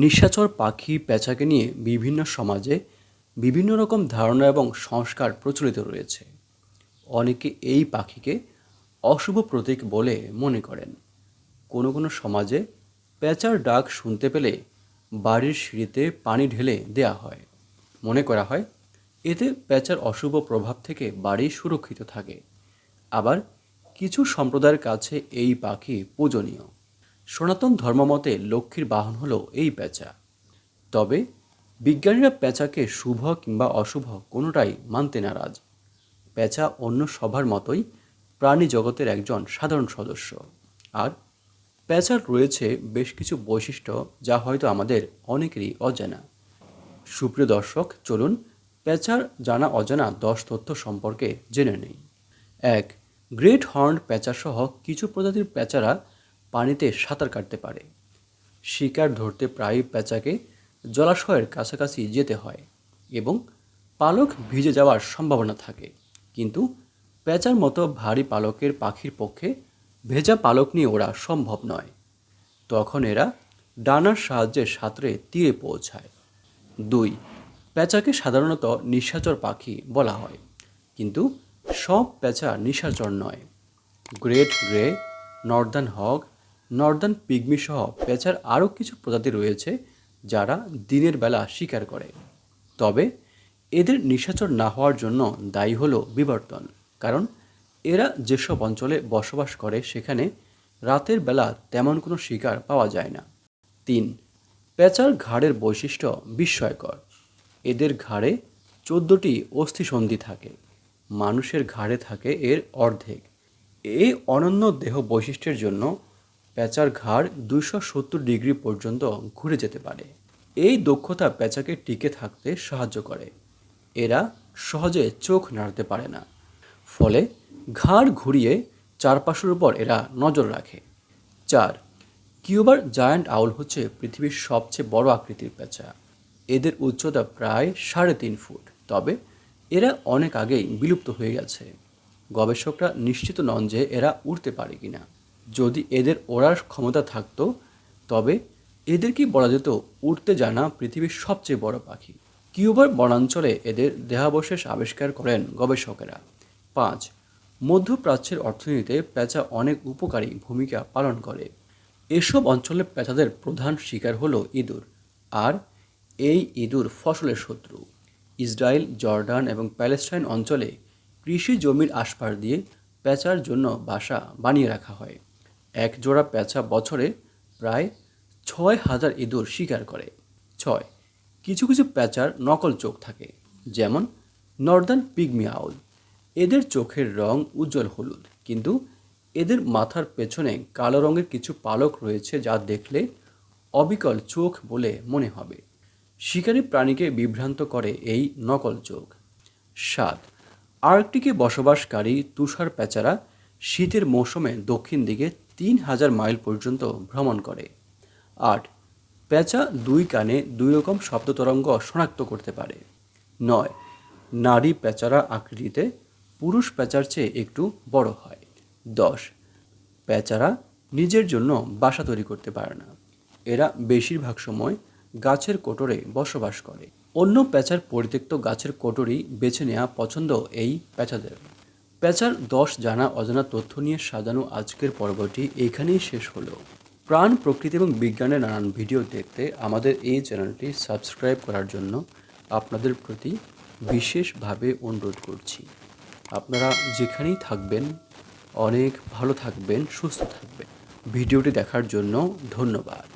নিশাচর পাখি পেঁচাকে নিয়ে বিভিন্ন সমাজে বিভিন্ন রকম ধারণা এবং সংস্কার প্রচলিত রয়েছে। অনেকে এই পাখিকে অশুভ প্রতীক বলে মনে করেন। কোনো কোনো সমাজে পেঁচার ডাক শুনতে পেলে বাড়ির সিঁড়িতে পানি ঢেলে দেয়া হয়। মনে করা হয়, এতে পেঁচার অশুভ প্রভাব থেকে বাড়ি সুরক্ষিত থাকে। আবার কিছু সম্প্রদায়ের কাছে এই পাখি পূজনীয়। সনাতন ধর্মমতে লক্ষ্মীর বাহন হলো এই পেঁচা। তবে বিজ্ঞানীরা পেঁচাকে শুভ কিংবা অশুভ কোনোটাই মানতে নারাজ। পেঁচা অন্য সবার মতোই প্রাণী জগতের একজন সাধারণ সদস্য। আর পেঁচার রয়েছে বেশ কিছু বৈশিষ্ট্য যা হয়তো আমাদের অনেকেরই অজানা। সুপ্রিয় দর্শক, চলুন পেঁচার জানা অজানা দশ তথ্য সম্পর্কে জেনে নেই। এক, গ্রেট হর্ন পেঁচাসহ কিছু প্রজাতির পেঁচারা পানিতে সাঁতার কাটতে পারে। শিকার ধরতে প্রায় পেঁচাকে জলাশয়ের কাছাকাছি যেতে হয় এবং পালক ভিজে যাওয়ার সম্ভাবনা থাকে। কিন্তু পেঁচার মতো ভারী পালকের পাখির পক্ষে ভেজা পালক নিয়ে ওরা সম্ভব নয়। তখন এরা ডানার সাহায্যে সাঁতরে তীরে পৌঁছায়। দুই, পেঁচাকে সাধারণত নিশাচর পাখি বলা হয়। কিন্তু সব পেঁচা নিশাচর নয়। Great grey northern hawk northern pygmy সহ পেঁচার আরও কিছু প্রজাতি রয়েছে যারা দিনের বেলা শিকার করে। তবে এদের নিশাচর না হওয়ার জন্য দায়ী হলো বিবর্তন, কারণ এরা যেসব অঞ্চলে বসবাস করে সেখানে রাতের বেলা তেমন কোনো শিকার পাওয়া যায় না। তিন, পেঁচার ঘাড়ের বৈশিষ্ট্য বিস্ময়কর। এদের ঘাড়ে চোদ্দোটি অস্থিসন্ধি থাকে। মানুষের ঘাড়ে থাকে এর অর্ধেক। এই অনন্য দেহ বৈশিষ্ট্যের জন্য পেঁচার ঘাড় দুশো সত্তর ডিগ্রি পর্যন্ত ঘুরে যেতে পারে। এই দক্ষতা পেঁচাকে টিকে থাকতে সাহায্য করে। এরা সহজে চোখ নাড়তে পারে না। ফলে ঘাড় ঘুরিয়ে চারপাশের উপর এরা নজর রাখে। চার, কিউবার জায়ান্ট আউল হচ্ছে পৃথিবীর সবচেয়ে বড় আকৃতির পেঁচা এদের উচ্চতা প্রায় সাড়ে তিন ফুট। তবে এরা অনেক আগেই বিলুপ্ত হয়ে গেছে। গবেষকরা নিশ্চিত নন যে এরা উড়তে পারে কিনা। যদি এদের ওড়ার ক্ষমতা থাকতো, তবে এদেরকে বলা যেত উড়তে জানা পৃথিবীর সবচেয়ে বড় পাখি। কিউবার বনাঞ্চলে এদের দেহাবশেষ আবিষ্কার করেন গবেষকেরা। পাঁচ, মধ্যপ্রাচ্যের অর্থনীতিতে পেঁচা অনেক উপকারী ভূমিকা পালন করে। এসব অঞ্চলে পেঁচাদের প্রধান শিকার হলো ইঁদুর। আর, এই ইঁদুর ফসলের শত্রু। ইসরায়েল, জর্ডান এবং প্যালেস্টাইন অঞ্চলে কৃষি জমির আশপাশ দিয়ে পেঁচার জন্য বাসা বানিয়ে রাখা হয়। এক জোড়া পেঁচা বছরে প্রায় ছয় হাজার ইঁদুর শিকার করে। ছয়। কিছু কিছু পেঁচার নকল চোখ থাকে, যেমন নর্দার্ন পিগমি আউল এদের চোখের রং উজ্জ্বল হলুদ, কিন্তু এদের মাথার পেছনে কালো রঙের কিছু পালক রয়েছে যা দেখলে অবিকল চোখ বলে মনে হবে। শিকারী প্রাণীকে বিভ্রান্ত করে এই নকল চোখ। সাত। আর্কটিকে বসবাসকারী তুষার পেঁচারা শীতের মৌসুমে দক্ষিণ দিকে তিন হাজার মাইল পর্যন্ত ভ্রমণ করে। আট, পেঁচা দুই কানে দুই রকম শব্দ তরঙ্গ শনাক্ত করতে পারে। নয়, নারী পেঁচারা আকৃতিতে পুরুষ পেঁচার চেয়ে একটু বড় হয়। দশ, পেঁচারা নিজের জন্য বাসা তৈরি করতে পারে না। এরা বেশিরভাগ সময় গাছের কোটরে বসবাস করে। অন্য পেঁচার পরিত্যক্ত গাছের কোটরি বেছে নেওয়া পছন্দ এই পেঁচাদের। পেঁচার দশ জানা অজানা তথ্য নিয়ে সাজানো আজকের পর্বটি এখানেই শেষ হলো। প্রাণ, প্রকৃতি এবং বিজ্ঞানের নানান ভিডিও দেখতে আমাদের এই চ্যানেলটি সাবস্ক্রাইব করার জন্য আপনাদের প্রতি বিশেষভাবে অনুরোধ করছি। আপনারা যেখানেই থাকবেন, অনেক ভালো থাকবেন, সুস্থ থাকবেন। ভিডিওটি দেখার জন্য ধন্যবাদ।